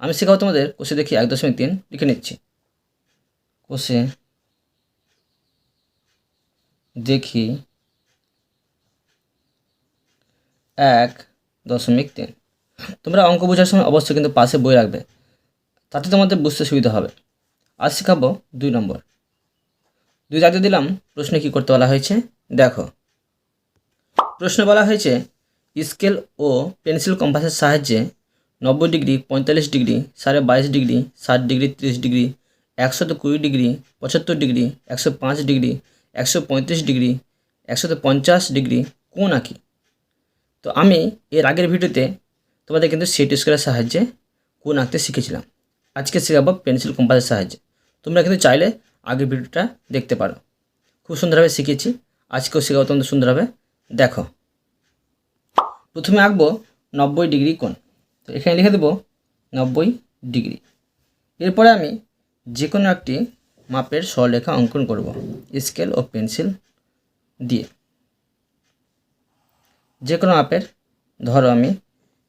আমি শেখাবো তোমাদের কোষে দেখি এক দশমিক তিন লিখে নিচ্ছি। কোষে দেখি এক দশমিক তিন। তোমরা অঙ্ক বোঝার সময় অবশ্যই কিন্তু পাশে বই রাখবে, তাতে তোমাদের বুঝতে সুবিধা হবে। আজ শেখাবো দুই নম্বর। দুই দাগিয়ে দিলাম, প্রশ্নে কী করতে বলা হয়েছে? দেখো। প্রশ্ন বলা হয়েছে, স্কেল ও পেন্সিল কম্পাসের সাহায্যে নব্বই ডিগ্রি, পঁয়তাল্লিশ ডিগ্রি, সাড়ে বাইশ ডিগ্রি, ষাট ডিগ্রি, তিরিশ ডিগ্রি, একশত কুড়ি ডিগ্রি, পঁচাত্তর ডিগ্রি, একশো পাঁচ ডিগ্রি, একশো পঁয়ত্রিশ ডিগ্রি, একশত পঞ্চাশ ডিগ্রি কোন আঁকি তো আমি এর আগের ভিডিওতে তোমাদের কিন্তু সেট স্কোয়ারের সাহায্যে কোন আঁকতে শিখেছিলাম। আজকে শেখাবো পেন্সিল কম্পাসের সাহায্যে। তোমরা কিন্তু চাইলে আগের ভিডিওটা দেখতে পারো। খুব সুন্দরভাবে শিখেছি। আজকেও শেখাবো তোমাদের সুন্দরভাবে। দেখো। প্রথমে আঁকবো নব্বই ডিগ্রি কোণ। তো এখানে লিখে দেবো নব্বই ডিগ্রি। এরপরে আমি যে কোনো একটি মাপের সরলেখা অঙ্কন করব, স্কেল ও পেন্সিল দিয়ে। যে কোনো মাপের, ধরো আমি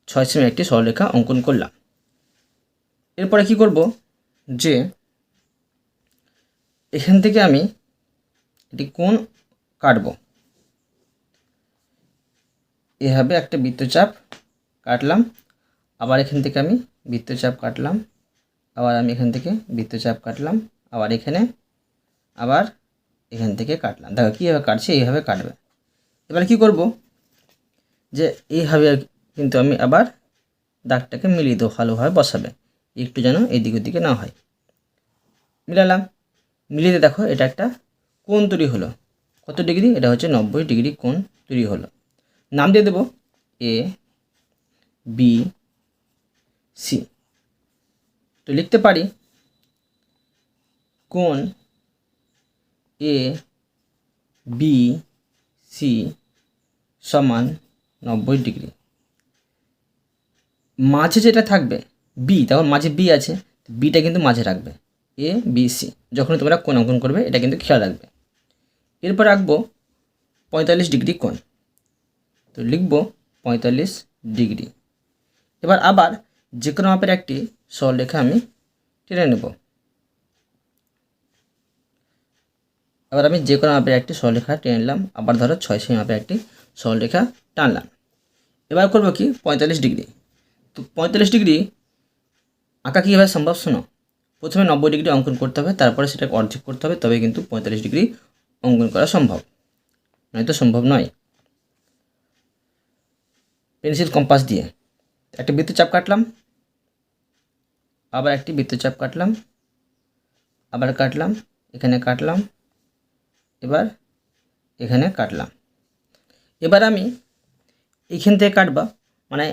ছয় সেমি একটি সরলেখা অঙ্কন করলাম। এরপরে কি করব যে, এখান থেকে আমি একটি কোণ কাটব। এভাবে একটা বৃত্তচাপ কাটলাম। আবার এখান থেকে আমি বৃত্তচাপ কাটলাম, আবার আমি এখান থেকে বৃত্তচাপ কাটলাম, আবার এখানে, আবার এখান থেকে কাটলাম। দেখো কীভাবে কাটছে, এইভাবে কাটবে। এবার কি করব? যে এইভাবে কিন্তু আমি আবার দাগটাকে মিলিয়ে দেবো, ভালোভাবে বসাবে, একটু যেন এদিক ওদিকে না হয়। মিলালাম। মিলিয়ে দেখো, এটা একটা কোন তৈরি হলো। কত ডিগ্রি? এটা হচ্ছে নব্বই ডিগ্রি কোন তৈরি হলো। নাম দিয়ে দেবো, এ, বি সি তো লিখতে পারি কোণ এ বি সি সমান নব্বই ডিগ্রি। মাঝে যেটা থাকবে বি তখন মাঝে বি আছে বিটা কিন্তু মাঝে রাখবে। এ বি সি যখন তোমরা কোণ অঙ্কন করবে, এটা কিন্তু খেয়াল রাখবে। এরপর রাখব পঁয়তাল্লিশ ডিগ্রি কোণ। তো লিখব পঁয়তাল্লিশ ডিগ্রি। এবার আবার যে কোনো মাপের একটি সরলেখা আমি টেনে নেব। এবার আমি যে কোনো মাপের একটি সরলেখা টেনে নিলাম, আবার ধরো ছয় সেই মাপের একটি সরলেখা টানলাম। এবার করব কি? পঁয়তাল্লিশ ডিগ্রি। তো পঁয়তাল্লিশ ডিগ্রি আঁকা কীভাবে সম্ভব শোনো? প্রথমে নব্বই ডিগ্রি অঙ্কন করতে হবে, তারপরে সেটাকে অর্ধেক করতে হবে তবে কিন্তু পঁয়তাল্লিশ ডিগ্রি অঙ্কন করা সম্ভব। নয়তো সম্ভব নয়। পেন্সিল কম্পাস দিয়ে একটা বৃত্তচাপ কাটলাম আবার একটি বৃত্তচাপ কাটলাম, আবার কাটলাম, এখানে কাটলাম, এবার এখানে কাটলাম। এবার আমি এখান থেকে কাটবা মানে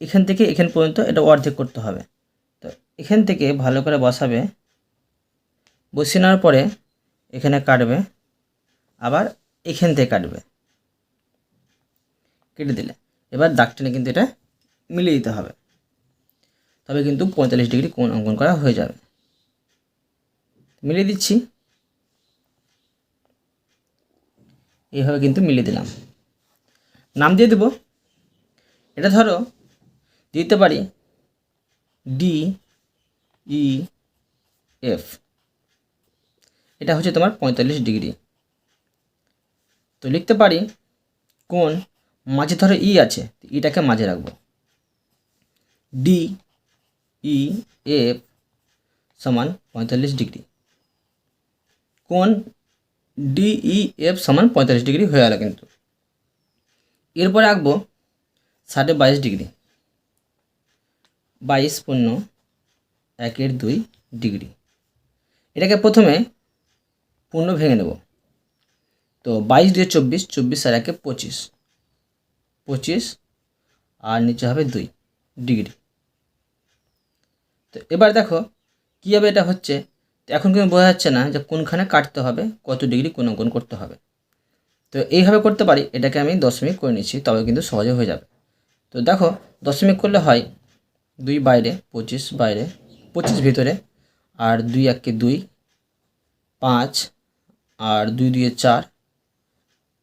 এখান থেকে এখান পর্যন্ত এটা অর্ধেক করতে হবে। তো এখান থেকে ভালো করে বসাবে, বসিয়ে নেওয়ার পরে এখানে কাটবে, আবার এখান থেকে কাটবে। কেটে দিলে। এবার দাগ টেনে কিন্তু এটা মিলিয়ে দিতে হবে। তবে কিন্তু পঁয়তাল্লিশ ডিগ্রি কোণ অঙ্কন করা হয়ে যাবে। মিলিয়ে দিচ্ছি। এইভাবে কিন্তু মিলিয়ে দিলাম। নাম দিয়ে দেব। এটা ধরো, দিতে পারি ডি ই এফ এটা হচ্ছে তোমার পঁয়তাল্লিশ ডিগ্রি। তো লিখতে পারি কোন মাঝে ধরো ই আছে ইটাকে মাঝে রাখব। ডি ই এফ সমান পঁয়তাল্লিশ ডিগ্রি। কোন ডি ই এফ সমান পঁয়তাল্লিশ ডিগ্রি হয়ে গেল কিন্তু। এরপরে আঁকবো সাড়ে বাইশ ডিগ্রি। বাইশ পূর্ণ একের দুই ডিগ্রি। এটাকে প্রথমে পূর্ণ ভেঙে নেব। তো বাইশ দিয়ে চব্বিশ চব্বিশ আর একে পঁচিশ। পঁচিশ আর নিচে হবে দুই ডিগ্রি। তো এবার দেখো কীভাবে এটা হচ্ছে? এখন কিন্তু বোঝা যাচ্ছে না যে কোনখানে কাটতে হবে, কত ডিগ্রি কোন অঙ্কন করতে হবে। তো এইভাবে করতে পারি, এটাকে আমি দশমিক করে নিচ্ছি তবে কিন্তু সহজে হয়ে যাবে। তো দেখো, দশমিক করলে হয় দুই বাইরে পঁচিশ বাইরে পঁচিশ ভিতরে, আর দুই এককে দুই পাঁচ, আর দুই দিয়ে চার,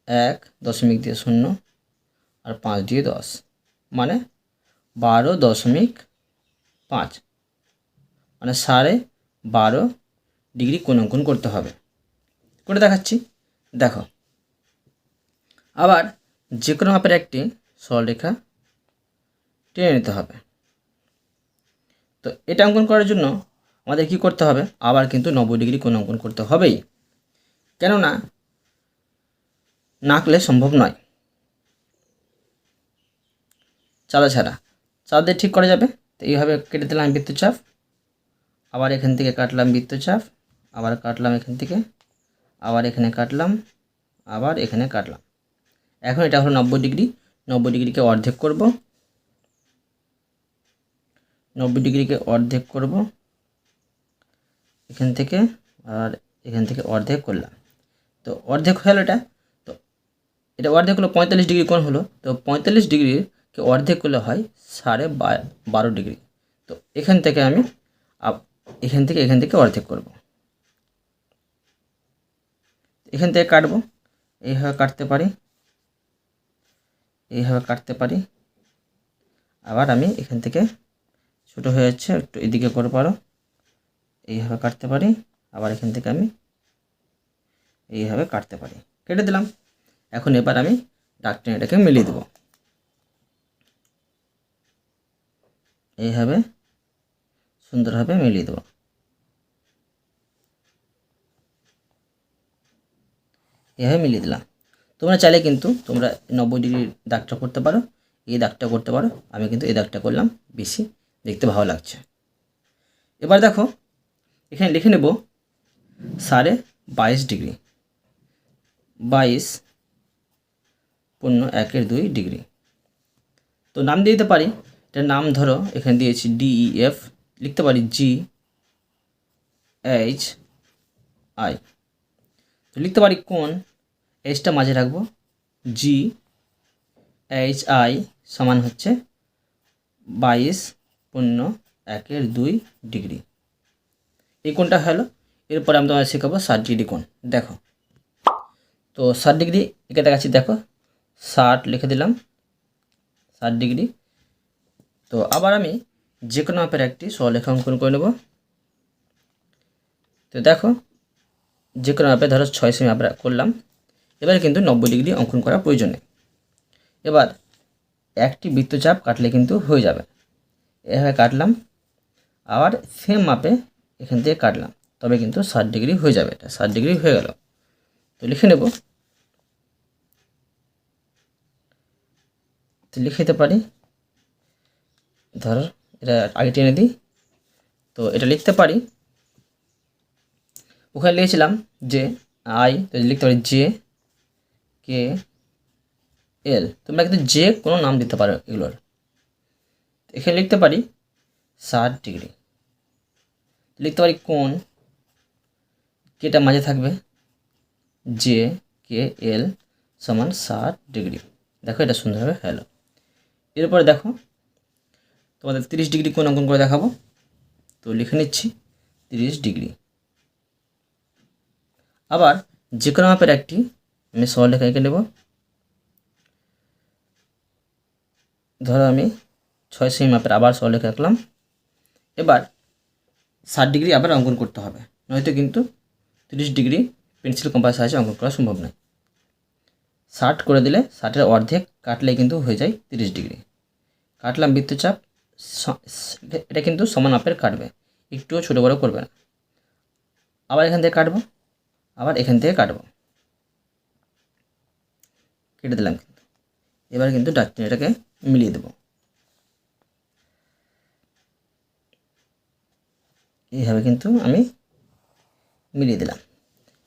এক দশমিক দিয়ে শূন্য, আর পাঁচ দিয়ে দশ। মানে বারো দশমিক পাঁচ। মানে সাড়ে বারো ডিগ্রি কোন অঙ্কন করতে হবে। করে দেখাচ্ছি। দেখো। আবার যে কোনো মাপের একটি সরলরেখা টেনে নিতে হবে। তো এটা অঙ্কন করার জন্য আমাদের কি করতে হবে? আবার কিন্তু নব্বই ডিগ্রি কোণ অঙ্কন করতে হবেই। কেননা না আঁকলে সম্ভব নয়। চাঁদা ছাড়া। চাঁদা দিয়ে ঠিক করা যাবে। তো এইভাবে কেটে দিলাম বৃত্তচাপ আবার এখান থেকে কাটলাম বৃত্তচাপ, আবার কাটলাম এখান থেকে, আবার এখানে কাটলাম, আবার এখানে কাটলাম। এখন এটা হলো নব্বই ডিগ্রি, নব্বই ডিগ্রিকে অর্ধেক করব। নব্বই ডিগ্রিকে অর্ধেক করব। এখান থেকে আর এখান থেকে অর্ধেক করলাম। তো অর্ধেক হলো এটা। তো এটা অর্ধেক হলো পঁয়তাল্লিশ ডিগ্রি কোণ হলো। তো পঁয়তাল্লিশ ডিগ্রিকে অর্ধেক করলে হয় সাড়ে বারো ডিগ্রি। তো এখান থেকে আমি এখান থেকে এখান থেকে অর্ধেক করব। এখান থেকে কাটবো। এইভাবে কাটতে পারি। এইভাবে কাটতে পারি। আবার আমি এখান থেকে ছোটো হয়ে যাচ্ছে, একটু এদিকে করে পারো এইভাবে কাটতে পারি। আবার এখান থেকে আমি এইভাবে কাটতে পারি। কেটে দিলাম। এখন এবার আমি ডাক টেনে এটাকে মিলিয়ে দেবো। এইভাবে সুন্দরভাবে মিলিয়ে দেবো। এভাবে মিলিয়ে দিলাম। তোমরা চাইলে কিন্তু তোমরা নব্বই ডিগ্রির দাগটা করতে পারো, এই দাগটা করতে পারো। আমি কিন্তু এই দাগটা করলাম, বেশি দেখতে ভালো লাগছে। এবার দেখো, এখানে লিখে নেব, সাড়ে বাইশ ডিগ্রি, বাইশ পূর্ণ একের দুই ডিগ্রি। তো নাম দিয়ে দিতে পারি, এটার নাম ধরো, এখানে দিয়েছি ডিইএফ লিখতে পারি জি এইচ আই তো লিখতে পারি কোন? এইচটা মাঝে রাখব। জি এইচ আই সমান হচ্ছে বাইশ পূর্ণ একের দুই ডিগ্রি। এই কোণটা হলো? এরপরে আমি তোমাদের শেখাবো ষাট ডিগ্রি কোণ। দেখো। তো ষাট ডিগ্রি একে দেখাচ্ছি, দেখো। ষাট লিখে দিলাম। ষাট ডিগ্রি। তো আবার আমি যে কোনো মাপের একটি সরলেখা অঙ্কন করে নেব। তো দেখো যে কোনো মাপে ধরো ছয় সেমি আমরা করলাম। এবার কিন্তু নব্বই ডিগ্রি অঙ্কন করা প্রয়োজন এবার একটি বৃত্তচাপ কাটলে কিন্তু হয়ে যাবে। এভাবে কাটলাম। আবার সেম মাপে এখান থেকে কাটলাম। তবে কিন্তু ষাট ডিগ্রি হয়ে যাবে। এটা ষাট ডিগ্রি হয়ে গেল। তো লিখে নেব। তো লিখে দিতে পারি। ধর এটা আগে টেনে দিই। তো এটা লিখতে পারি। ওখানে লিখেছিলাম যে আই তো লিখতে পারি জে কে এল তোমরা কিন্তু যে কোনো নাম দিতে পারো এগুলোর। এখানে লিখতে পারি ষাট ডিগ্রি। লিখতে পারি কোন? কেটা মাঝে থাকবে। জে কে এল সমান ষাট ডিগ্রি। দেখো এটা সুন্দরভাবে হলো। এরপরে দেখো তোমাদের তিরিশ ডিগ্রি কোন অঙ্কন করে দেখাবো। তো লিখে নিচ্ছি, তিরিশ ডিগ্রি। আবার যে কোনো মাপের একটি আমি সরলরেখা এঁকে নেব। ধরো আমি ছয় সেমি মাপের আবার সরলরেখা আঁকলাম। এবার ষাট ডিগ্রি আবার অঙ্কন করতে হবে, নয়তো কিন্তু তিরিশ ডিগ্রি পেন্সিল কম্পাস সাহায্যে অঙ্কন করা সম্ভব নয়। ষাট করে দিলে ষাটের অর্ধেক কাটলে কিন্তু হয়ে যায় তিরিশ ডিগ্রি। কাটলাম বৃত্তচাপ এটা কিন্তু সমান মাপের কাটবে। একটুও ছোটো বড়ো করবে না। আবার এখান থেকে কাটবো। আবার এখান থেকে কাটবো। কেটে দিলাম কিন্তু। এবার কিন্তু ডাক্তারিটাকে মিলিয়ে দেবো। এইভাবে কিন্তু আমি মিলিয়ে দিলাম।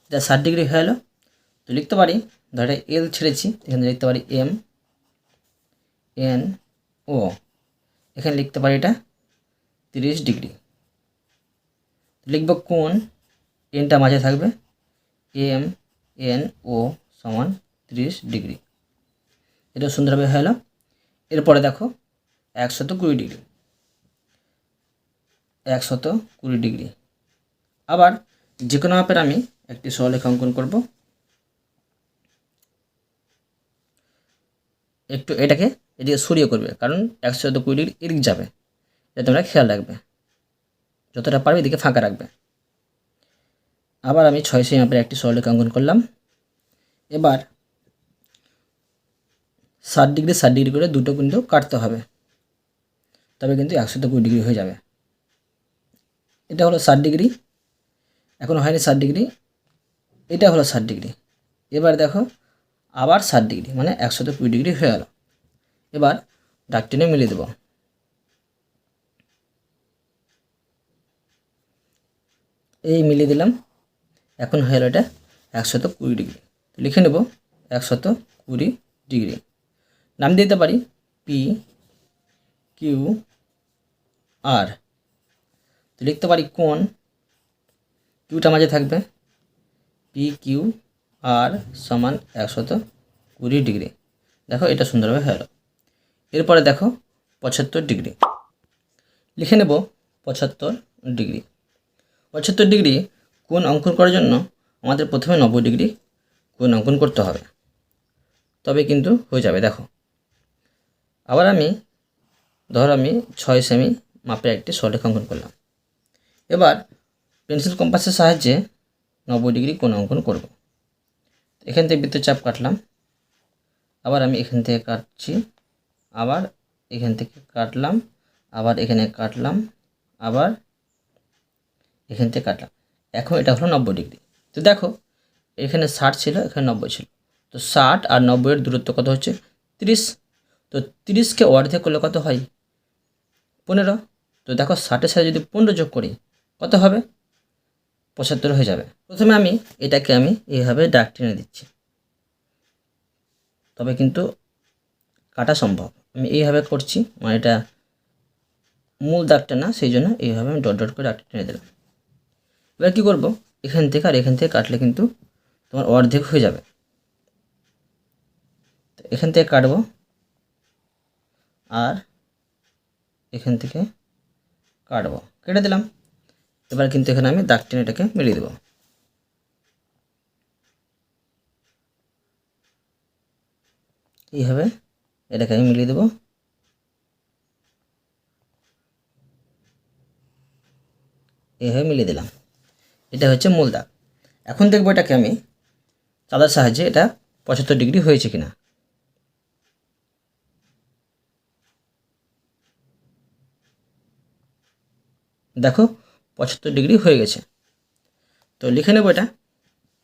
এটা ষাট ডিগ্রি হয়ে গেলো তো লিখতে পারি, ধরে এল ছেড়েছি, এখানে লিখতে পারি এম এন ও এখানে লিখতে পারি এটা তিরিশ ডিগ্রি। লিখব কোন এনটা মাঝে থাকবে? এম, এন, ও সমান তিরিশ ডিগ্রি। এটা সুন্দরভাবে হলো। এরপরে দেখো একশত কুড়ি ডিগ্রি। একশত কুড়ি ডিগ্রি। আবার যে কোনো মাপের আমি একটি সরলেখা অঙ্কন করব। একটু এটাকে এদিকে সরিয়ে করবে, কারণ একশো কুড়ি ডিগ্রি এদিক যাবে। এটা তোমরা খেয়াল রাখবে, যতটা পারবে এদিকে ফাঁকা রাখবে। আবার আমি ছয় সেই মাপের একটি সরলেখা অঙ্কন করলাম। এবার ষাট ডিগ্রি ষাট ডিগ্রি করে দুটো কিন্তু কাটতে হবে। তবে কিন্তু একশো কুড়ি ডিগ্রি হয়ে যাবে। এটা হলো ষাট ডিগ্রি, এখন হয়নি ষাট ডিগ্রি, এটা হলো ষাট ডিগ্রি। এবার দেখো, আবার ষাট ডিগ্রি মানে একশত কুড়ি ডিগ্রি হয়ে গেল। এবার ডাক টেনে মিলিয়ে দেবো। এই মিলিয়ে দিলাম। এখন হয়ে গেল এটা একশত কুড়ি ডিগ্রি। লিখে নেব একশত কুড়ি ডিগ্রি। নাম দিতে পারি পি কিউ আর। তো লিখতে পারি কোন? কিউটা মাঝে থাকবে। পি কিউ আর সমান একশত কুড়ি ডিগ্রি। দেখো এটা সুন্দরভাবে হয়ে গেল। এরপরে দেখো পঁচাত্তর ডিগ্রি। লিখে নেব পঁচাত্তর ডিগ্রি। পঁচাত্তর ডিগ্রি কোন অঙ্কন করার জন্য আমাদের প্রথমে নব্বই ডিগ্রি কোন অঙ্কন করতে হবে। তবে কিন্তু হয়ে যাবে, দেখো। আবার আমি, ধর আমি ছয় সেমি মাপের একটি সরলেখ অঙ্কন করলাম। এবার পেন্সিল কম্পাসের সাহায্যে নব্বই ডিগ্রি কোণ অঙ্কন করব। এখান থেকে বৃত্তের চাপ কাটলাম। আবার আমি এখান থেকে কাটছি। আবার এখান থেকে কাটলাম, আবার এখানে কাটলাম, আবার এখান থেকে কাটলাম। এখন এটা হলো নব্বই ডিগ্রি। তো দেখো, এখানে ষাট ছিল, এখানে নব্বই ছিল। তো ষাট আর নব্বইয়ের দূরত্ব কত হচ্ছে? তিরিশ। তো তিরিশকে অর্ধেক করলে কত হয়? পনেরো। তো দেখো, ষাটের সাথে যদি পনেরো যোগ করি, কত হবে? পঁচাত্তর হয়ে যাবে। প্রথমে আমি এটাকে আমি এইভাবে ডাক টেনে দিচ্ছি। তবে কিন্তু কাটা সম্ভব। আমি এইভাবে করছি মানে এটা মূল দাগটা না, সেই জন্য এইভাবে আমি ডট ডট করে ডাকটা টেনে দিলাম। এবার কী করব? এখান থেকে আর এখান থেকে কাটলে কিন্তু তোমার অর্ধেক হয়ে যাবে। এখান থেকে কাটবো, আর এখান থেকে কাটবো। কেটে দিলাম। এবার কিন্তু এখানে আমি দাগ টেনে এটাকে মিলিয়ে দেবো। এইভাবে এটাকে আমি মিলিয়ে দেবো। এইভাবে মিলিয়ে দিলাম। এটা হচ্ছে মূল দাগ। এখন দেখব এটাকে আমি চাঁদার সাহায্যে এটা পঁচাত্তর ডিগ্রি হয়েছে কিনা। দেখো, পঁচাত্তর ডিগ্রি হয়ে গেছে। তো লিখে নেব এটা,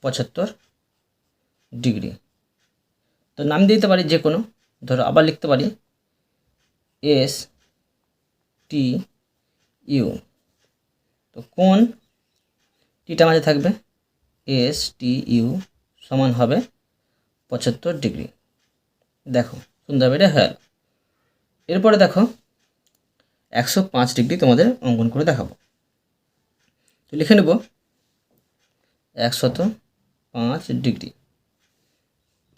পঁচাত্তর ডিগ্রি। তো নাম দিতে পারি যে কোনো। ধরো আবার লিখতে পারি এস টি ইউ তো কোন টিটা মাঝে থাকবে? এস টি ইউ সমান হবে পঁচাত্তর ডিগ্রি। দেখো সুন্দরভাবে এটা হয়ে এরপরে দেখো, একশো পাঁচ ডিগ্রি তোমাদের অঙ্কন করে দেখাবো। তো লিখে নেব, একশত পাঁচ ডিগ্রি।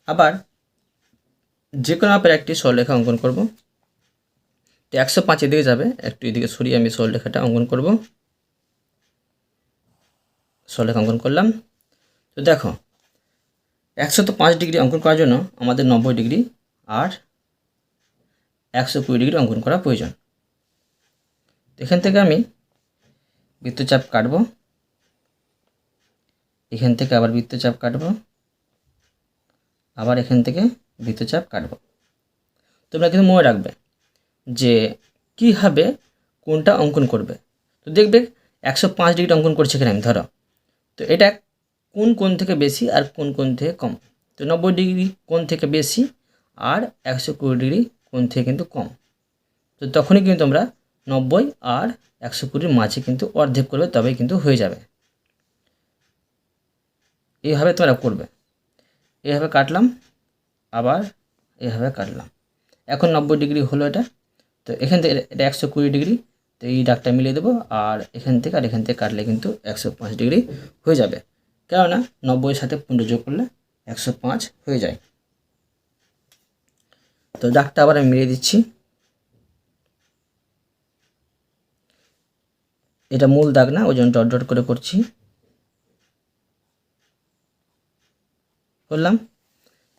আবার যে কোনো মাপের একটি সরলেখা অঙ্কন করব। তো একশো পাঁচ এদিকে যাবে, একটু এদিকে সরিয়ে আমি সরলেখাটা অঙ্কন করব। সরলেখা অঙ্কন করলাম। তো দেখো একশত পাঁচ ডিগ্রি অঙ্কন করার জন্য আমাদের নব্বই ডিগ্রি আর একশো কুড়ি ডিগ্রি অঙ্কন করা প্রয়োজন। এখান থেকে আমি বৃত্তচাপ কাটব। এখান থেকে আবার বৃত্তচাপ কাটব। আবার এখান থেকে বৃত্তচাপ কাটব। তোমরা কিন্তু মনে রাখবে যে কীভাবে কোনটা অঙ্কন করবে। তো দেখবে একশো পাঁচ ডিগ্রি অঙ্কন করছে এখানে আমি, ধরো। তো এটা কোন কোন থেকে বেশি আর কোন কোন থেকে কম? তো নব্বই ডিগ্রি কোন থেকে বেশি আর একশো কুড়ি ডিগ্রি কোন থেকে কিন্তু কম। তো তখনই কিন্তু তোমরা নব্বই আর একশো কুড়ির মাঝে কিন্তু অর্ধেক করবে, তবেই কিন্তু হয়ে যাবে। এইভাবে তোমরা করবে। এইভাবে কাটলাম। আবার এইভাবে কাটলাম। এখন নব্বই ডিগ্রি হলো এটা। তো এখান থেকে এটা একশো কুড়ি ডিগ্রি। তো এই দাগটা মিলিয়ে দেবো। আর এখান থেকে আর এখান থেকে কাটলে কিন্তু একশো পাঁচ ডিগ্রি হয়ে যাবে। কেননা নব্বইয়ের সাথে পনেরো যোগ করলে একশো পাঁচ হয়ে যায়। তো দাগটা আবার আমি মিলিয়ে দিচ্ছি। এটা মূল দাগ না, ওই জন্য ডট ডট করে করছি। করলাম।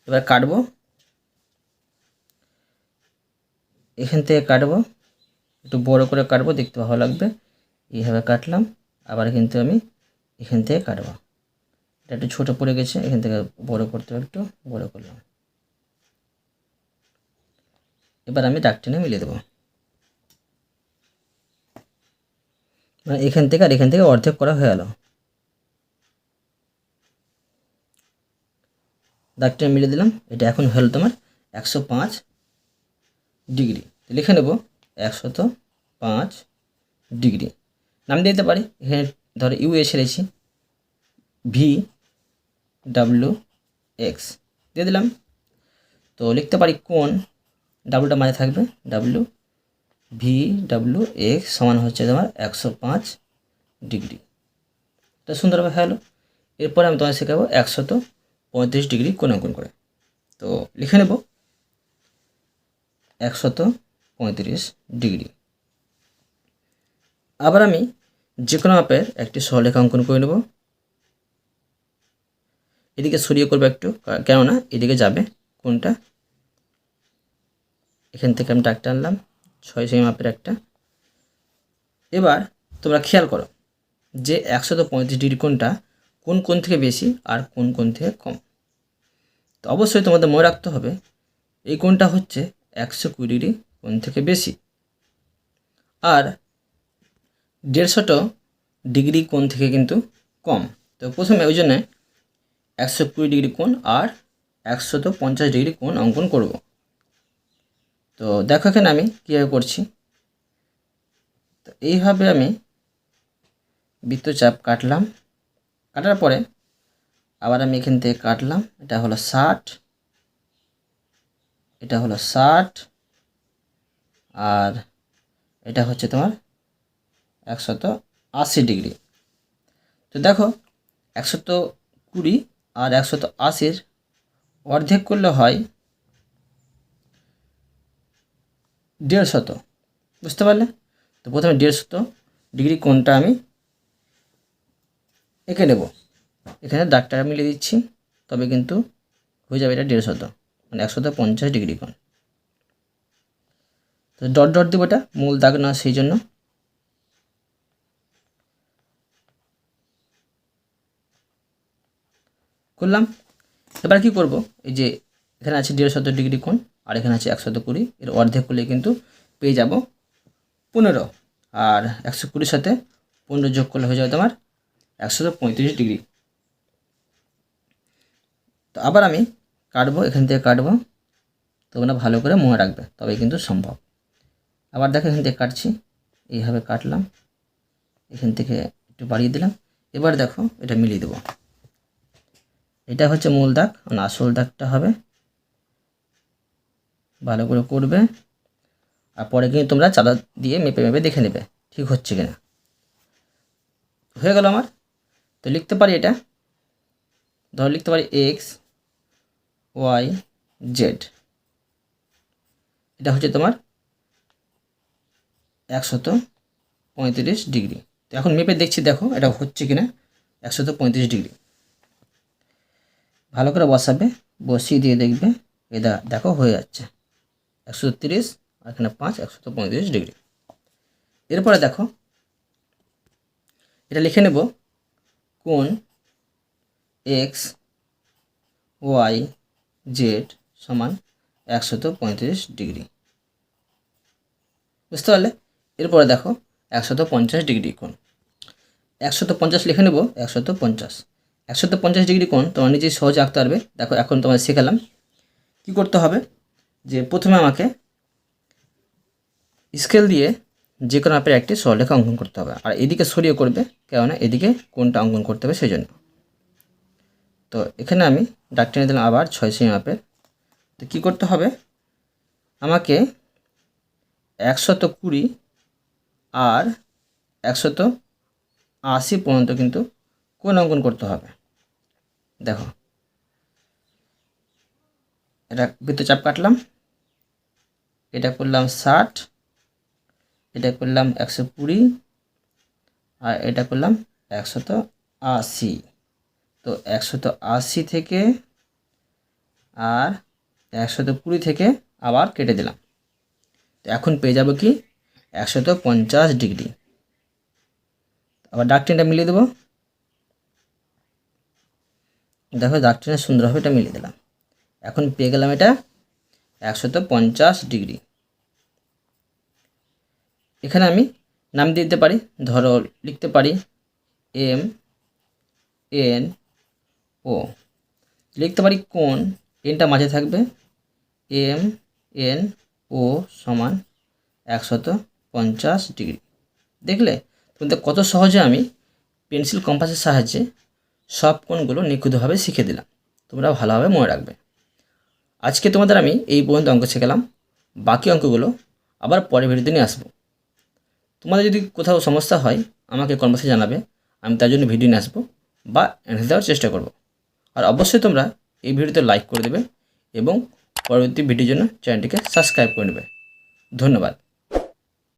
এবার কাটবো। এখান থেকে কাটবো। একটু বড় করে কাটবো, দেখতে ভালো লাগবে। এইভাবে কাটলাম। আবার কিন্তু আমি এখান থেকে কাটবো। এটা একটু ছোটো পড়ে গেছে, এখান থেকে বড় করতে একটু, বড় করলাম। এবার আমি দাগ টেনে মিলিয়ে দেবো। মানে এখান থেকে আর এখান থেকে অর্ধেক করা হয়ে গেল। দাগটা মিলে দিলাম। এটা এখন হলো তোমার একশো পাঁচ ডিগ্রি। লিখে নেব একশত পাঁচ ডিগ্রি। নাম দিয়ে দিতে পারি। এখানে ধরো ইউ এ ছেড়েছি ভি ডাব্লু এক্স দিয়ে দিলাম। তো লিখতে পারি কোন ডাব্লুটা মাঝে থাকবে। ডাব্লু ভি ডাব্লু এক্স সমান হচ্ছে তোমার একশো পাঁচ ডিগ্রি। তো সুন্দরভাবে হলো এরপরে আমি তোমায় শেখাবো একশত পঁয়ত্রিশ ডিগ্রি কোন অঙ্কন করে। তো লিখে নেব। একশত পঁয়ত্রিশ ডিগ্রি। আবার আমি যে কোনো মাপের একটি সরলেখা অঙ্কন করে নেব। এদিকে সরিয়ে করব একটু কেননা এদিকে যাবে কোনটা এখান থেকে আমি ডাকটা আনলাম, ছয় সেমি মাপের একটা। এবার তোমরা খেয়াল করো যে একশত পঁয়ত্রিশ ডিগ্রি কোনটা কোন কোন থেকে বেশি আর কোন কোন থেকে কম। তো অবশ্যই তোমাদের মনে রাখতে হবে, এই কোণটা হচ্ছে একশো কুড়ি ডিগ্রি কোণ থেকে বেশি। আর দেড়শোটো ডিগ্রি কোণ থেকে কিন্তু কম। তো প্রথমে ওই জন্যে একশো কুড়ি ডিগ্রি কোণ আর একশো তো পঞ্চাশ ডিগ্রি কোণ অঙ্কন করব। তো দেখো এখানে আমি কীভাবে করছি। তো এইভাবে আমি বৃত্তচাপ কাটলাম, কাটার পরে আবার আমি এখান থেকে কাটলাম। এটা হলো ষাট। এটা হলো ষাট। আর এটা হচ্ছে তোমার একশত আশি ডিগ্রি। তো দেখো, একশত কুড়ি আর একশত আশির অর্ধেক করলে হয় দেড়শত। বুঝতে পারলে? তো প্রথমে দেড়শত ডিগ্রি কোনটা আমি এঁকে নেব? এখানে দাগটা মিলিয়ে দিচ্ছি, তবে কিন্তু হয়ে যাবে এটা দেড়শত মানে একশত পঞ্চাশ ডিগ্রি কোণ। তো ডট ডট দেবো এটা, মূল দাগ না, সেই জন্য। করলাম। এবার কি করব? এই যে এখানে আছে দেড়শত ডিগ্রি কোণ, আর এখানে আছে একশত কুড়ি, এর অর্ধেক করলে কিন্তু পেয়ে যাব পনেরো, আর একশো কুড়ির সাথে পনেরো যোগ করলে হয়ে যাবে তোমার একশত পঁয়ত্রিশ ডিগ্রি। তো আবার আমি কাটবো, এখান থেকে কাটবো। তোমরা ভালো করে মনে রাখবে, তবে কিন্তু সম্ভব। আবার দেখো এখান থেকে কাটছি, এইভাবে কাটলাম। এখান থেকে একটু বাড়িয়ে দিলাম। এবার দেখো এটা মিলিয়ে দেবো। এটা হচ্ছে মূল দাগ আর আসল দাগটা হবে। ভালো করে করবে। আর পরে কিন্তু তোমরা চালা দিয়ে মেপে মেপে দেখে নেবে, ঠিক হচ্ছে কিনা। হয়ে গেল আমার। তো লিখতে পারি এটা? ধর লিখতে পারি এক্স ওয়াই জেড। এটা হচ্ছে তোমার একশত পঁয়ত্রিশ ডিগ্রি। তো এখন মেপে দেখছি, দেখো এটা হচ্ছে কিনা একশত পঁয়ত্রিশ ডিগ্রি। ভালো করে বসাবে, বসিয়ে দিয়ে দেখবে এটা দেখো হয়ে যাচ্ছে। একশো তিরিশ আর এখানে পাঁচ, একশত পঁয়ত্রিশ ডিগ্রি। এরপরে দেখো, এটা লিখে নেব কোন এক্স ওয়াই জেড সমান একশত পঁয়ত্রিশ ডিগ্রি। বুঝতে পারলে? এরপরে দেখো, একশত পঞ্চাশ ডিগ্রি কোণ। একশত পঞ্চাশ লিখে নেব, একশত পঞ্চাশ। একশত পঞ্চাশ ডিগ্রি কোণ, তোমার নিজেই সহজে আঁকতে পারবে। দেখো, এখন তোমার শেখালাম কি করতে হবে, যে প্রথমে আমাকে স্কেল দিয়ে যে কোনো মাপের একটি সরলেখা অঙ্কন করতে হবে। আর এদিকে সরিয়ে করবে, কেননা এদিকে কোনটা অঙ্কন করতে হবে সেই জন্য তো এখানে আমি ডাক টেনে দিলাম আবার ছয় সেমি মাপের তো কী করতে হবে? আমাকে একশত কুড়ি আর একশত আশি পর্যন্ত কিন্তু কোন অঙ্কন করতে হবে। দেখো, এটা বৃত্তচাপ কাটলাম। এটা করলাম ষাট, এটা করলাম একশো কুড়ি আর এটা করলাম একশত আশি। তো একশত আশি থেকে আর একশত কুড়ি থেকে আবার কেটে দিলাম। তো এখন পেয়ে যাব কি? একশত পঞ্চাশ ডিগ্রি। আবার ডাক টেনটা মিলিয়ে দেবো। দেখো ডাক টেনে সুন্দরভাবে এটা মিলিয়ে দিলাম। এখন পেয়ে গেলাম এটা একশত পঞ্চাশ ডিগ্রি। এখানে আমি নাম দিতে পারি, ধরো লিখতে পারি, এম, এন ও। লিখতে পারি কোন? এনটা মাঝে থাকবে। এম এন ও সমান একশত পঞ্চাশ ডিগ্রি। দেখলে? তোমাদের কত সহজে আমি পেন্সিল, কম্পাসের সাহায্যে সব কোণগুলো নিখুঁতভাবে শিখে দিলাম। তোমরা ভালোভাবে মনে রাখবে। আজকে তোমাদের আমি এই পর্যন্ত অঙ্ক শিখেলাম বাকি অঙ্কগুলো আবার পরের ভিডিওতে নিয়ে আসব। তোমাদের যদি কোথাও সমস্যা হয়, আমাকে কর্মসূচি জানাবে। আমি তার জন্য ভিডিও নিয়ে আসব বা অ্যান্সার দেওয়ার চেষ্টা করব। আর অবশ্যই তোমরা এই ভিডিওতে লাইক করে দেবে এবং পরবর্তী ভিডিওর জন্য চ্যানেলটিকে সাবস্ক্রাইব করে নেবে। ধন্যবাদ।